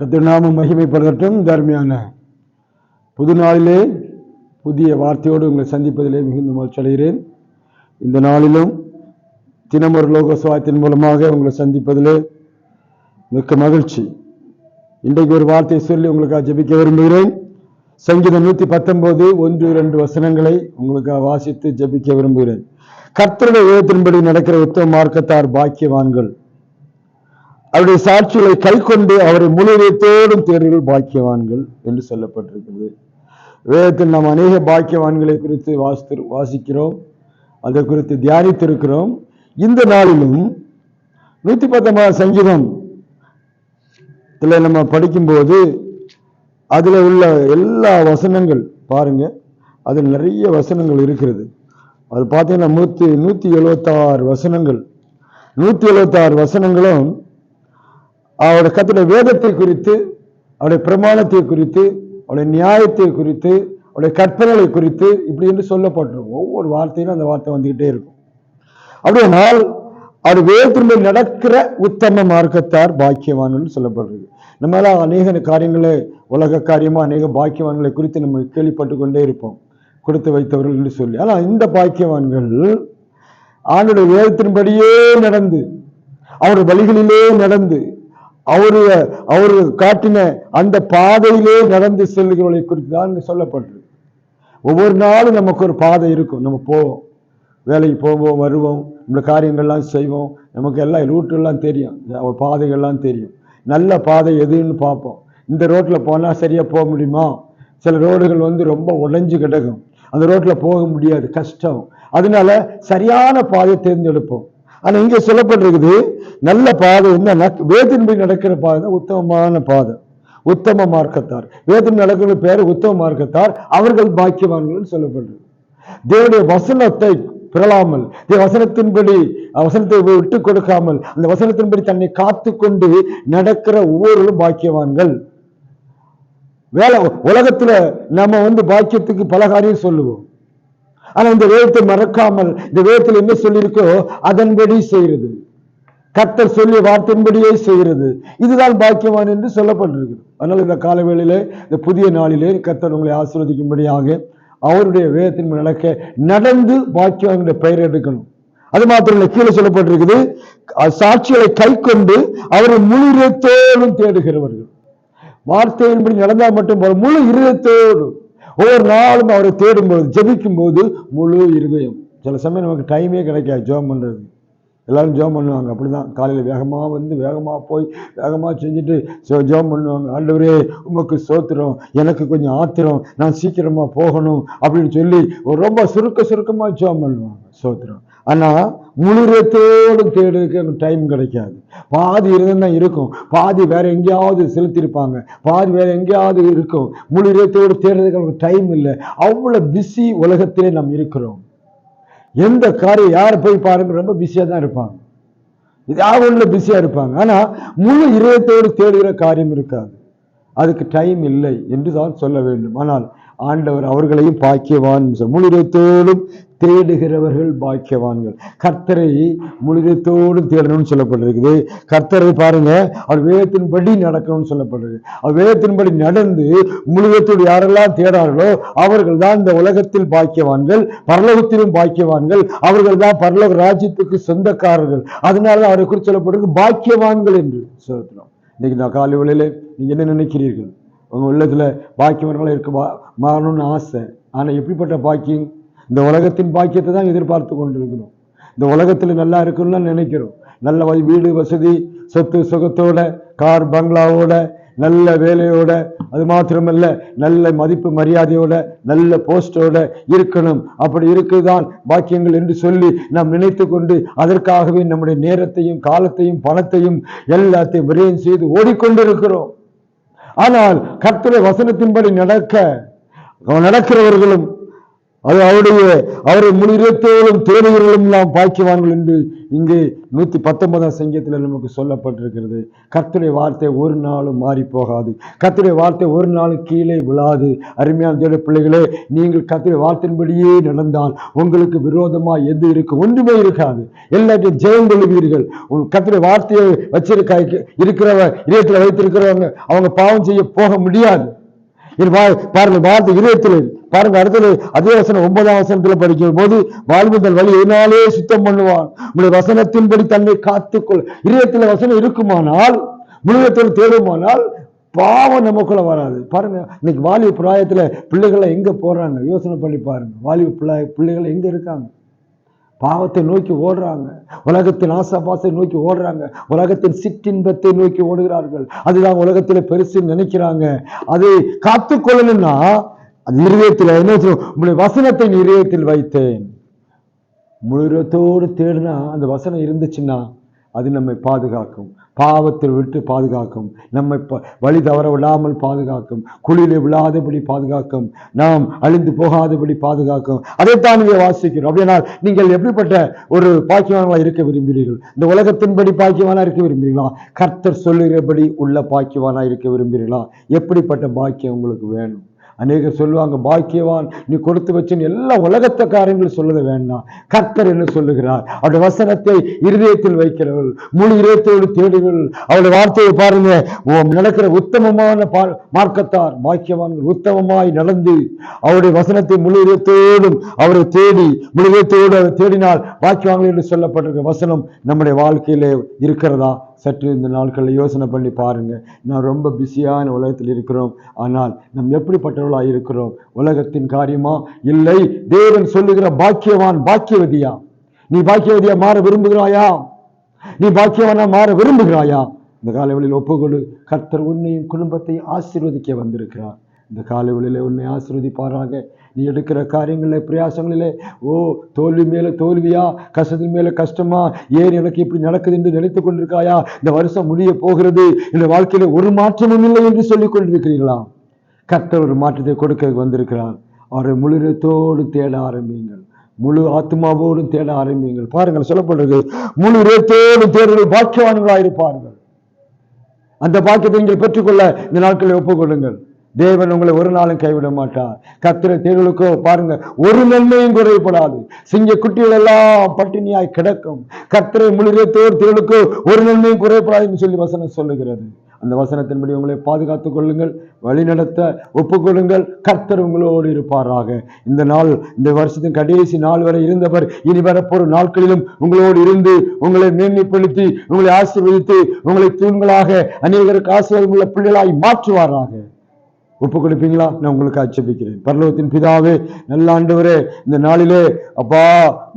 கத்திரநாமம் மகிமைப்படுத்தட்டும். தர்மையான புது நாளிலே புதிய வார்த்தையோடு உங்களை சந்திப்பதிலே மிகுந்த மகிழ்ச்சி அடைகிறேன். இந்த நாளிலும் தினமொரு லோகசுவாயத்தின் மூலமாக உங்களை சந்திப்பதிலே மிக்க மகிழ்ச்சி. இன்றைக்கு ஒரு வார்த்தையை சொல்லி உங்களுக்காக ஜெபிக்க விரும்புகிறேன். சங்கீதம் நூற்றி பத்தொன்பது ஒன்று இரண்டு வசனங்களை உங்களுக்காக வாசித்து ஜெபிக்க விரும்புகிறேன். கர்த்தருடைய வேதத்தின்படி நடக்கிற உத்தம மார்க்கத்தார் பாக்கியவான்கள். அவருடைய சாட்சிகளை கை கொண்டு அவரை முழுவதோடும் தேர்வுகள் பாக்கியவான்கள் என்று சொல்லப்பட்டிருக்கிறது. வேதத்தில் நாம் அநேக பாக்கியவான்களை குறித்து வாசித்து வாசிக்கிறோம். அதை குறித்து தியானித்திருக்கிறோம். இந்த நாளிலும் நூத்தி பத்தொன்பதாம் சங்கீதம் இதில் நம்ம படிக்கும்போது அதில் உள்ள எல்லா வசனங்கள் பாருங்க. அதில் நிறைய வசனங்கள் இருக்கிறது. அது பார்த்தீங்கன்னா நூற்றி நூற்றி எழுபத்தாறு வசனங்கள். நூற்றி எழுபத்தாறு வசனங்களும் அவருடைய கத்துடைய வேதத்தை குறித்து அவருடைய பிரமாணத்தை குறித்து அவருடைய நியாயத்தை குறித்து அவருடைய கற்பனைகளை குறித்து இப்படி என்று சொல்லப்பட்டிருக்கும். ஒவ்வொரு வார்த்தையிலும் அந்த வார்த்தை வந்துகிட்டே இருக்கும். அப்படியானால் அவர் வேதத்தின்படி நடக்கிற உத்தம மார்க்கத்தார் பாக்கியவான்கள் சொல்லப்படுறது நம்மளால அநேக காரியங்களை உலக காரியமா அநேக பாக்கியவான்களை குறித்து நம்ம கேள்விப்பட்டு கொண்டே இருப்போம். கொடுத்து வைத்தவர்கள் என்று சொல்லி. ஆனால் இந்த பாக்கியவான்கள் ஆண்டுடைய வேதத்தின்படியே நடந்து அவருடைய வழிகளிலே நடந்து அவருடைய அவர் காட்டின அந்த பாதையிலே நடந்து செல்கிறவர்களை குறித்து தான் சொல்லப்பட்டிருக்கு. ஒவ்வொரு நாளும் நமக்கு ஒரு பாதை இருக்கும். நம்ம போவோம். வேலைக்கு போவோம் வருவோம். இந்த காரியங்கள்லாம் செய்வோம். நமக்கு எல்லாம் ரூட்டெல்லாம் தெரியும். பாதைகள்லாம் தெரியும். நல்ல பாதை எதுன்னு பார்ப்போம். இந்த ரோட்டில் போனால் சரியாக போக முடியுமா? சில ரோடுகள் வந்து ரொம்ப உடைஞ்சு கிடக்கும். அந்த ரோட்டில் போக முடியாது. கஷ்டம். அதனால சரியான பாதையை தேர்ந்தெடுப்போம். ஆனால் இங்கே சொல்லப்பட்டிருக்குது நல்ல பாதை என்ன வேதின்படி நடக்கிற பாதை தான் உத்தமமான பாதை. உத்தம மார்க்கத்தார். வேதம் நடக்கிற பேர் உத்தம மார்க்கத்தார் அவர்கள் பாக்கியவான்கள் சொல்லப்படுறது தேவனுடைய வசனத்தை பெறலாமல் வசனத்தின்படி வசனத்தை விட்டு கொடுக்காமல் அந்த வசனத்தின்படி தன்னை காத்து கொண்டு நடக்கிற ஒவ்வொருவரும் பாக்கியவான்கள். வேலை உலகத்துல நம்ம வந்து பாக்கியத்துக்கு பல காரியம் சொல்லுவோம். ஆனா இந்த வேதத்தை மறக்காமல் இந்த வேதத்தில் என்ன சொல்லியிருக்கோ அதன்படி செய்கிறது. கத்தர் சொல்லிய வார்த்தையின்படியே செய்கிறது. இதுதான் பாக்கியவான் என்று சொல்லப்பட்டிருக்கு அதனால் இந்த காலவேளையிலே இந்த புதிய நாளிலே கத்தர் உங்களை ஆசீர்வதிக்கும்படியாக அவருடைய வேதத்தின் நடக்க நடந்து பாக்கியவான் பெயர் எடுக்கணும். அது மாத்திரம் இல்லை கீழே சொல்லப்பட்டிருக்குது சாட்சிகளை கை கொண்டு அவரை முழு இருத்தோடும் தேடுகிறவர்கள். வார்த்தையின்படி நடந்தால் மட்டும் போல முழு இருதயத்தோடு ஒவ்வொரு நாளும் அவரை தேடும்போது ஜெபிக்கும் போது முழு இருதயம். சில சமயம் நமக்கு டைமே கிடைக்காது ஜோம் பண்ணுறது எல்லோரும் ஜோம் பண்ணுவாங்க. அப்படிதான். காலையில் வேகமாக வந்து வேகமாக போய் வேகமாக செஞ்சுட்டு ஜோம் பண்ணுவாங்க. ஆண்டவரே உமக்கு சோத்திரம் எனக்கு கொஞ்சம் ஆத்திரம். நான் சீக்கிரமாக போகணும் அப்படின்னு சொல்லி ரொம்ப சுருக்க சுருக்கமாக ஜோம் பண்ணுவாங்க. சோத்திரம் ஆனால் முழுரத்தோடு தேடுறதுக்கு டைம் கிடைக்காது. பாதி இருந்தால் இருக்கும். பாதி வேறு எங்கேயாவது செலுத்தியிருப்பாங்க. பாதி வேறு எங்கேயாவது இருக்கும். முழுரத்தோடு தேடுறதுக்கு எனக்கு டைம் இல்லை. அவ்வளோ பிஸி உலகத்திலே நாம் இருக்கிறோம். எந்த காரியம் யாரை போய் பாருங்க ரொம்ப பிஸியாக தான் இருப்பாங்க. இதாவது ஒன்றில் பிஸியாக இருப்பாங்க. ஆனால் முழு இதயத்தோடு தேடுகிற காரியம் இருக்காது. அதுக்கு டைம் இல்லை என்று தான் சொல்ல வேண்டும். ஆனால் ஆண்டவர் அவர்களையும் பாக்கியவான். முழுதத்தோடும் தேடுகிறவர்கள் பாக்கியவான்கள். கர்த்தரை முழுதத்தோடு தேடணும்னு சொல்லப்பட்டிருக்குது. கர்த்தரை பாருங்க அவர் வேதத்தின்படி நடக்கணும்னு சொல்லப்படுறது அவர் வேதத்தின்படி நடந்து முழுதத்தோடு யாரெல்லாம் தேடார்களோ அவர்கள் தான் இந்த உலகத்தில் பாக்கியவான்கள் பரலோகத்திலும் பாக்கியவான்கள் அவர்கள் தான் பரலோக ராஜ்யத்துக்கு சொந்தக்காரர்கள். அதனால அவரை குறித்து சொல்லப்படுறது பாக்கியவான்கள் என்று. சொல்லுகிறோம் இன்னைக்கு நான் காலை வேளையில் நீங்க என்ன நினைக்கிறீர்கள்? உங்கள் உள்ளத்தில் பாக்கியவான்களாக இருக்க மாறணும்னு ஆசை. ஆனால் எப்படிப்பட்ட பாக்கியம்? இந்த உலகத்தின் பாக்கியத்தை தான் எதிர்பார்த்து கொண்டிருக்கிறோம். இந்த உலகத்தில் நல்லா இருக்கணும்னு நினைக்கிறோம். நல்ல வீடு வசதி சொத்து சுகத்தோட கார் பங்களாவோட நல்ல வேலையோட அது மாத்திரமல்ல நல்ல மதிப்பு மரியாதையோட நல்ல போஸ்டோட இருக்கணும். அப்படி இருக்குதான் பாக்கியங்கள் என்று சொல்லி நாம் நினைத்து கொண்டு அதற்காகவே நம்முடைய நேரத்தையும் காலத்தையும் பணத்தையும் எல்லாத்தையும் விரயம் செய்து ஓடிக்கொண்டிருக்கிறோம். ஆனால் கர்த்தரை வசனத்தின்படி நடக்க நடக்கிறவர்களும் அது அவருடைய அவரை முழு இதயத்தோடும் எல்லாம் பாக்கியவான்கள் என்று இங்கே நூற்றி பத்தொன்பதாம் சங்கீதத்தில் நமக்கு சொல்லப்பட்டிருக்கிறது. கர்த்தருடைய வார்த்தை ஒரு நாளும் மாறி போகாது கர்த்தருடைய வார்த்தை ஒரு நாளும் கீழே விழாது. அருமையான தேட பிள்ளைகளே நீங்கள் கத்திரை வார்த்தையின்படியே நடந்தால் உங்களுக்கு விரோதமாக எது இருக்கு ஒன்றுமே இருக்காது. எல்லாத்தையும் ஜெயம் கொள்வீர்கள். உங்க வார்த்தையை வச்சிருக்க இருக்கிறவ இதயத்தில் வைத்திருக்கிறவங்க அவங்க பாவம் செய்ய போக முடியாது. பாருங்க வார்த்தை இருபத்தில் பாருங்க அடுத்தது அதே வசனம் ஒன்பதாம் வசனத்துல படிக்கும் போது வாழ்வுதல் வழி எதனாலே சுத்தம் பண்ணுவான். உங்களுடைய வசனத்தின்படி தன்னை காத்துக்கொள். இதயத்துல வசனம் இருக்குமானால் முழுகத்தில் தேடுமானால் பாவம் நமக்குள்ள வராது. பாருங்க இன்னைக்கு வாலிப பிராயத்துல பிள்ளைகளை எங்க போறாங்க? யோசனை பண்ணி பாருங்க. வாலிப பிள்ளை பிள்ளைகள் எங்க இருக்காங்க? பாவத்தை நோக்கி ஓடுறாங்க. உலகத்தின் ஆசாபாசை நோக்கி ஓடுறாங்க. உலகத்தின் சிற்றின்பத்தை நோக்கி ஓடுகிறார்கள். அதுதான் உலகத்துல பெருசு நினைக்கிறாங்க. அதை காத்துக்கொள்ளணும்னா அது இருதயத்தில் என்ன உங்களுடைய வசனத்தை இருதயத்தில் வைத்தேன். முழுரத்தோடு தேடினா அந்த வசனம் இருந்துச்சுன்னா அது நம்மை பாதுகாக்கும். பாவத்தில் விட்டு பாதுகாக்கும். நம்மை ப- வழி தவற விடாமல் பாதுகாக்கும். குழியிலே விழாதபடி பாதுகாக்கும். நாம் அழிந்து போகாதபடி பாதுகாக்கும். அதைத்தான் இங்கே வாசிக்கிறோம். அப்படின்னா நீங்கள் எப்படிப்பட்ட ஒரு பாக்கியவான்களாக இருக்க விரும்புகிறீர்கள்? இந்த உலகத்தின்படி பாக்கியவானாக இருக்க விரும்புகிறீர்களா? கர்த்தர் சொல்லுகிறபடி உள்ள பாக்கியவானாக இருக்க விரும்புகிறீர்களா? எப்படிப்பட்ட பாக்கியம் உங்களுக்கு வேணும்? அநேகர் சொல்லுவாங்க பாக்கியவான் நீ கொடுத்து வச்சுன்னு எல்லா உலகத்த காரியங்கள் சொல்லுத வேண்டாம். கர்த்தர் என்ன சொல்லுகிறார். அவருடைய வசனத்தை இருதயத்தில் வைக்கிறவள் முழு இருதயத்தோடு தேடுகள் அவருடைய வார்த்தையை பாருங்க. உம் நடக்கிற உத்தமமான மார்க்கத்தார் பாக்கியவான்கள் உத்தமமாய் நடந்து அவருடைய வசனத்தை முழு இதயத்தோடும் அவரை தேடி முழு இதயத்தோடு அதை தேடினால் பாக்கியவான்கள் என்று சொல்லப்பட்டிருக்க வசனம் நம்முடைய வாழ்க்கையிலே இருக்கிறதா? சற்று இந்த நாட்களில் யோசனை பண்ணி பாருங்க. நான் ரொம்ப பிஸியான உலகத்தில் இருக்கிறோம். ஆனால் நம் எப்படிப்பட்டவர்களாக இருக்கிறோம்? உலகத்தின் காரியமா? இல்லை. தேவன் சொல்லுகிற பாக்கியவான் பாக்கியவதியா? நீ பாக்கியவதியா மாற விரும்புகிறாயா? நீ பாக்கியவானா மாற விரும்புகிறாயா? இந்த காலவெளியில் ஒப்புக்கொடு. கர்த்தர் உன்னையும் குடும்பத்தையும் ஆசீர்வதிக்க வந்திருக்கிறார். இந்த காலவெளியில் உன்னை ஆசீர்வதிப்பாராக. நீ எடுக்கிற காரியங்களில் பிரயாசங்களிலே ஓ தோல்வி மேலே தோல்வியா? கஷ்டத்தின் மேலே கஷ்டமா? ஏன் எனக்கு இப்படி நடக்குது என்று நினைத்துக் கொண்டிருக்காயா? இந்த வருஷம் முடிய போகிறது. இந்த வாழ்க்கையில் ஒரு மாற்றமும் இல்லை என்று சொல்லிக் கொண்டிருக்கிறீர்களா? கர்த்தர் ஒரு மாற்றத்தை கொடுக்க வந்திருக்கிறார். அவரை முழுரத்தோடு தேட ஆரம்பியுங்கள். முழு ஆத்மாவோடு தேட ஆரம்பியுங்கள். பாருங்கள் சொல்லப்படுறது முழு ரத்தோடு தேடுங்கள் பாக்கியவான்களாக இருப்பார்கள் அந்த பாக்கியத்தை நீங்கள் பெற்றுக்கொள்ள இந்த நாட்களை ஒப்புக்கொள்ளுங்கள். தேவன் உங்களை ஒரு நாளும் கைவிட மாட்டார். கத்திர தேடுகளுக்கோ பாருங்க ஒரு நன்மையும் குறைபடாது சிங்க குட்டிகள் எல்லாம் பட்டினியாய் கிடக்கும். கத்திரை முழுதத்தோர் தேடுகளுக்கோ ஒரு நன்மையும் குறைபடாதுன்னு சொல்லி வசனம் சொல்லுகிறது. அந்த வசனத்தின்படி உங்களை பாதுகாத்துக் கொள்ளுங்கள் வழிநடத்த ஒப்புக்கொள்ளுங்கள் கர்த்தர் உங்களோடு இருப்பாராக. இந்த நாள் இந்த வருஷத்தின் கடைசி நாள் வரை இருந்தவர் இனி வரப்போற நாட்களிலும் உங்களோடு இருந்து உங்களை மேன்மைப்படுத்தி உங்களை ஆசீர்வதித்து உங்களை தூண்களாக அநேகருக்கு ஆசீர்வாதம் உள்ள பிள்ளைகளாய் மாற்றுவாராக. ஒப்பு கொடுப்பீங்களா? நான் உங்களுக்கு ஆட்சேபிக்கிறேன் பரலோகத்தின் பிதாவே நல்ல ஆண்டவரே இந்த நாளிலே அப்பா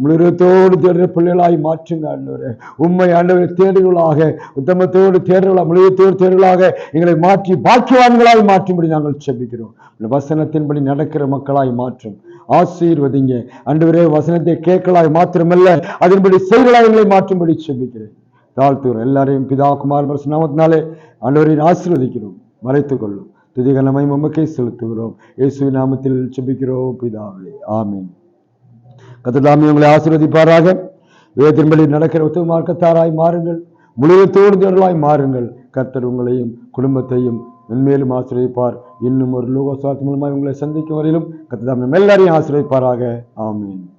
முழுத்தோடு தேடுற பிள்ளைகளாய் மாற்றுங்க ஆண்டவரே. உண்மை ஆண்டவரை தேடுகளாக உத்தமத்தோடு தேடுகளா முழுவத்தோடு தேடுகளாக எங்களை மாற்றி பாக்கியவான்களாய் மாற்றும்படி நாங்கள் செபிக்கிறோம் வசனத்தின்படி நடக்கிற மக்களாய் மாற்றும். ஆசீர்வதிங்க. ஆண்டவரே வசனத்தை கேட்கலாய் மாத்திரமல்ல அதன்படி செயல்களாய் எங்களை மாற்றும்படி செபிக்கிறேன் தாழ்த்துகிறோம். எல்லாரையும் பிதா குமார் நாமத்தினாலே ஆண்டவரை ஆசீர்வதிக்கிறோம். மறைத்துக் கொள்ளும். துதிகனமை மமக்கை செலுத்துகிறோம். இயேசுவின் நாமத்தில் செபிக்கிறோம் பிதாவே. ஆமீன். கத்ததாமி உங்களை ஆசீர்வதிப்பாராக. வேதின்படி நடக்கிற உத்தவ மார்க்கத்தாராய் மாறுங்கள். முழுவத்தோடு தேடலாய் மாறுங்கள். கர்த்தர் உங்களையும் குடும்பத்தையும் மென்மேலும் ஆசிரியப்பார் இன்னும் ஒரு லோகசாத் மூலமாக உங்களை சந்திக்கும் வரையிலும் கத்ததாமி எல்லாரையும் ஆசிரியப்பாராக ஆமீன்.